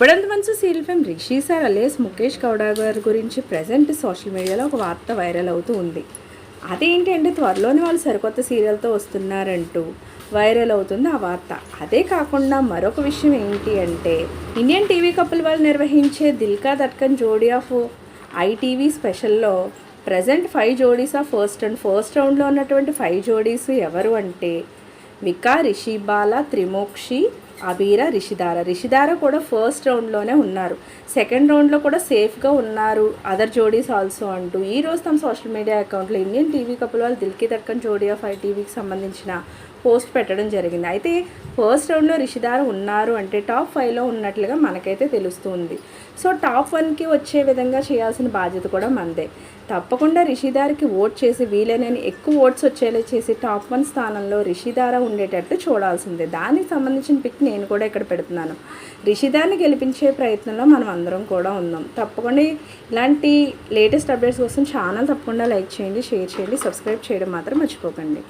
ఇప్పుడంత మంచి serial fame Rishi sir alias Mukesh Gowda గారి గురించి ప్రజెంట్ సోషల్ మీడియాలో ఒక వార్త వైరల్ అవుతూ ఉంది. అదేంటి అంటే త్వరలోనే వాళ్ళు సరికొత్త సీరియల్తో వస్తున్నారంటూ వైరల్ అవుతుంది ఆ వార్త. అదే కాకుండా మరొక విషయం ఏంటి అంటే ఇండియన్ టీవీ కపుల్ వాళ్ళు నిర్వహించే దిల్కా దట్కన్ జోడీ ఆఫ్ ఐటీవీ స్పెషల్లో ప్రజెంట్ ఫైవ్ జోడీస్ ఆఫ్ ఫస్ట్ అండ్ ఫస్ట్ రౌండ్లో ఉన్నటువంటి ఫైవ్ జోడీస్ ఎవరు అంటే వికా రిషిబాల త్రిమోక్షి అబీర రిషిదార. రిషిదార కూడా ఫస్ట్ రౌండ్లోనే ఉన్నారు. సెకండ్ రౌండ్లో కూడా సేఫ్గా ఉన్నారు. అదర్ జోడీస్ ఆల్సో అంటూ. ఈ రోజు తమ సోషల్ మీడియా అకౌంట్లో ఇండియన్ టీవీ కపుల్ వాళ్ళు దిల్కి దక్కన్ జోడీ ఆఫ్ ఐ టీవీకి సంబంధించిన పోస్ట్ పెట్టడం జరిగింది. అయితే ఫస్ట్ రౌండ్లో రిషిదార ఉన్నారు అంటే టాప్ ఫైవ్లో ఉన్నట్లుగా మనకైతే తెలుస్తుంది. సో టాప్ వన్కి వచ్చే విధంగా చేయాల్సిన బాధ్యత కూడా మనదే తప్పకుండా రిషిదార్కి ఓట్ చేసి వీలైనని ఎక్కువ ఓట్స్ వచ్చేలా చేసి టాప్ వన్ స్థానంలో రిషిదార ఉండేటట్టు చూడాల్సిందే. దానికి సంబంధించిన పిక్ని నేను కూడా ఇక్కడ పెడుతున్నాను. రిషిదాన్ని గెలిపించే ప్రయత్నంలో మనం అందరం కూడా ఉన్నాం. తప్పకుండా ఇలాంటి లేటెస్ట్ అప్డేట్స్ కోసం ఛానల్ తప్పకుండా లైక్ చేయండి షేర్ చేయండి సబ్స్క్రైబ్ చేయడం మాత్రం మర్చిపోకండి.